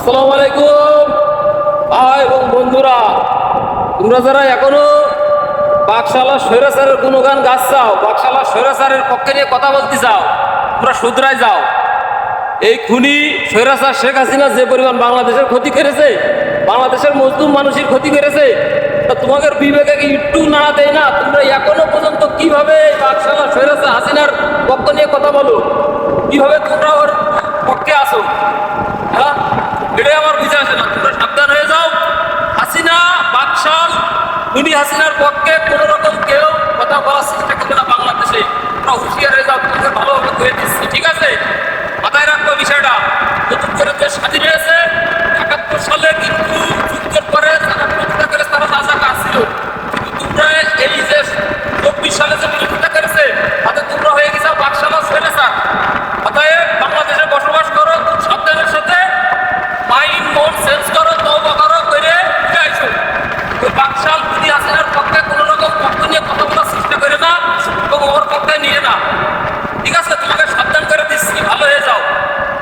আসসালামু আলাইকুম। ভাই এবং বন্ধুরা, তোমরা যারা এখনও বাকশালা স্বৈরাচারের গুণগান গাছ চাও বাকশালা স্বৈরাচারের পক্ষে নিয়ে কথা বলতে চাও, তোমরা শুধরাই যাও। এই খুনি স্বৈরাচার শেখ হাসিনা যে পরিমাণ বাংলাদেশের ক্ষতি করেছে, বাংলাদেশের মজদুম মানুষের ক্ষতি করেছে, তা তোমাদের বিবেকে একটু না দেয় না? তোমরা এখনও পর্যন্ত কীভাবে বাকশালা স্বৈরাচার হাসিনার পক্ষ নিয়ে কথা বলো? কীভাবে তোমরা ওর পক্ষে আসো হ্যাঁ এটাই আমার বুঝে আসে না তোমরা সাবধান হয়ে যাও হাসিনা বাকশাল উনি হাসিনার পক্ষে কোনো রকম কেউ কথা বলার চেষ্টা করবে না বাংলাদেশে। তোমরা হুঁশিয়ার হয়ে যাও তোমাকে ভালোভাবে করে দিচ্ছি, ঠিক আছে? মাথায় রাখব বিষয়টা। নতুন করে দেশ স্বাধীন হয়েছে, একাত্তর সালে কিন্তু যুদ্ধের পরে যারা বিরোধিতা করে তারা রাজাকা আসছিল কিন্তু তোমরা এই যে চব্বিশ সালে যে বিরোধিতা করেছে, তাতে তোমরা হয়ে গেছে বাকশালা ছেলে স্যার অতএব বাংলাদেশে বসবাস করো, সাবধানের সাথে মাইন্ড মোড চেঞ্জ করো। বাকশাল যদি হাসিনার পক্ষে কোনো রকম পক্ষ নিয়ে কথা বলার করে না এবং ওর পক্ষে নিয়ে না। ঠিক আছে, তোমাকে সাবধান করে দিচ্ছি, ভালো হয়ে যাও।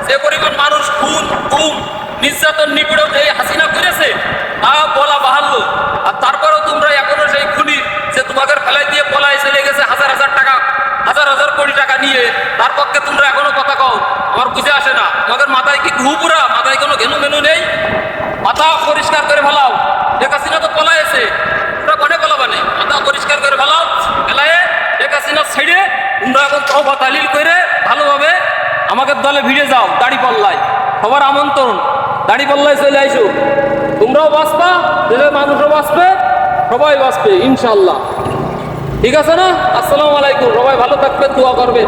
যে পরিমাণ মানুষ খুন, গুম, নির্যাতন, নিপীড়ন এই হাসিনা করেছে, তা বলা বাহাল্য আর তারপরেও তোমরা এখনও সেই খুনি যে তোমাকে ফেলাই দিয়ে পলাই চলে গেছে হাজার হাজার টাকা, হাজার হাজার কোটি টাকা নিয়ে, তার পক্ষে তোমরা এখনও কথা কও। আমার বুঝে আসে না, তোমাদের মাথায় কি ঘুপুরা মাথায় কোনো ঘেনু মেনু নেই? মাথা পরিষ্কার করে ফেলাও শেখ হাসিনা তো পলাইছে তোমরা কনে পলাবা নেই মাথা পরিষ্কার করে ফেলাও ফেলায়ে শেখ হাসিনা ছেড়ে তোমরা এখন তালিল করে ভালোভাবে আমাকে দলে ভিড়ে যাও, দাড়ি পাল্লায়। সবার আমন্ত্রণ। দাড়ি পাল্লায় চলে আইসো। তোমরাও বাঁচবা দেশের মানুষও বাঁচবে, সবাই বাঁচবে ইনশাল্লাহ ঠিক আছে না? আসসালামু আলাইকুম। সবাই ভালো থাকবে দোয়া করবেন।